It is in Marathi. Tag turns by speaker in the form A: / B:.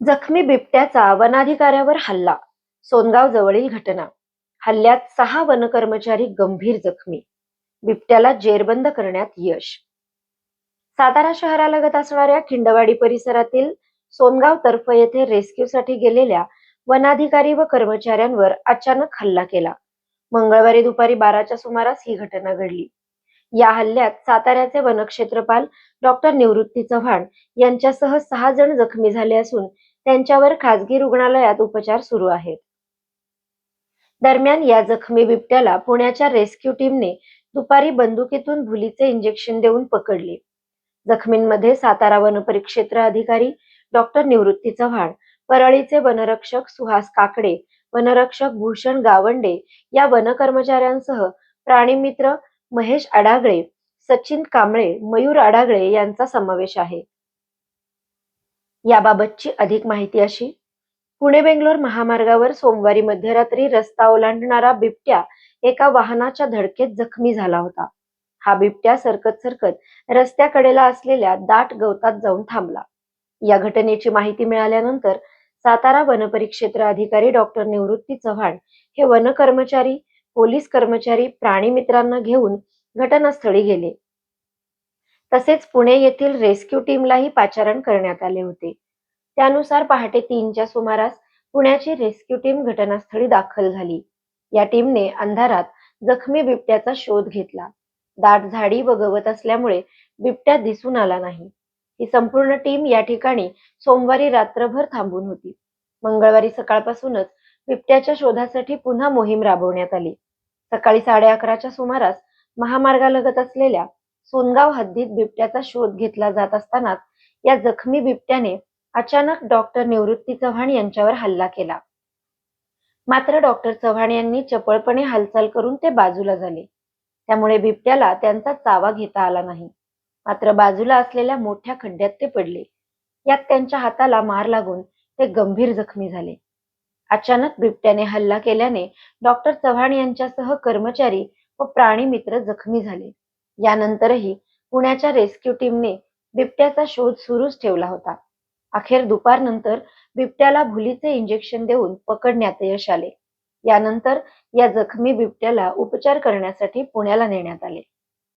A: जखमी बिबट्याचा वनाधिकाऱ्यावर हल्ला सोनगाव जवळील घटना. हल्ल्यात सहा वनकर्मचारी गंभीर जखमी. बिबट्याला जेरबंद करण्यात यश. सातारा शहरालगत असणाऱ्या खिंडवाडी परिसरातील सोनगाव तर्फ येथे रेस्क्यूसाठी गेलेल्या वनाधिकारी व कर्मचाऱ्यांवर अचानक हल्ला केला. मंगळवारी दुपारी बाराच्या सुमारास ही घटना घडली. या हल्ल्यात साताऱ्याचे वनक्षेत्रपाल डॉक्टर निवृत्ती चव्हाण यांच्यासह सहा जण जखमी झाले असून त्यांच्यावर खासगी रुग्णालयात उपचार सुरू आहेत. दरम्यान या जखमी बिबट्याला पुण्याच्या रेस्क्यू टीमने दुपारी बंदुकीतून भुलीचे इंजेक्शन देऊन पकडले. जखमींमध्ये सातारा वनपरिक्षेत्र अधिकारी डॉक्टर निवृत्ती चव्हाण परळीचे वनरक्षक सुहास काकडे वनरक्षक भूषण गावंडे या वनकर्मचाऱ्यांसह प्राणीमित्र महेश अडागळे सचिन कांबळे मयूर अडागळे यांचा समावेश आहे. याबाबतची अधिक माहिती अशी. पुणे बेंगलोर महामार्गावर सोमवारी मध्यरात्री रस्ता ओलांडणारा बिबट्या एका वाहनाच्या धडकेत जखमी झाला होता. हा बिबट्या सरकत सरकत रस्त्याकडेला असलेल्या दाट गवतात जाऊन थांबला. या घटनेची माहिती मिळाल्यानंतर सातारा वनपरिक्षेत्र अधिकारी डॉक्टर निवृत्ती चव्हाण हे वन कर्मचारी पोलीस कर्मचारी प्राणी मित्रांना घेऊन घटनास्थळी गेले. तसेच पुणे येथील रेस्क्यू टीमलाही पाचारण करण्यात आले होते. त्यानुसार पहाटे तीनच्या सुमारास पुण्याची रेस्क्यू टीम घटनास्थळी दाखल झाली. या टीमने अंधारात जखमी बिबट्याचा शोध घेतला. दाट झाडी व गवत असल्यामुळे बिबट्या दिसून आला नाही. ही संपूर्ण टीम या ठिकाणी सोमवारी रात्रभर थांबून होती. मंगळवारी सकाळपासूनच बिबट्याच्या शोधासाठी पुन्हा मोहीम राबवण्यात आली. सकाळी साडे अकराच्या सुमारास महामार्गालगत असलेल्या सोनगाव हद्दीत बिबट्याचा शोध घेतला जात असतानाच या जखमी बिबट्याने अचानक डॉक्टर निवृत्ती चव्हाण यांच्यावर हल्ला केला. मात्र डॉक्टर चव्हाण यांनी चपळपणे हालचाल करून ते बाजूला झाले. त्यामुळे बिबट्याला त्यांचा चावा घेता आला नाही. मात्र बाजूला असलेल्या मोठ्या खड्ड्यात ते पडले. यात त्यांच्या हाताला मार लागून ते गंभीर जखमी झाले. अचानक बिबट्याने हल्ला केल्याने डॉक्टर चव्हाण यांच्यासह कर्मचारी व प्राणी मित्र जखमी झाले. यानंतरही पुण्याच्या रेस्क्यू टीमने बिबट्याचा शोध सुरूच ठेवला होता. अखेर दुपारनंतर बिबट्याला भुलीचे इंजेक्शन देऊन पकडण्यात यश आले. यानंतर या जखमी बिबट्याला उपचार करण्यासाठी पुण्याला नेण्यात आले.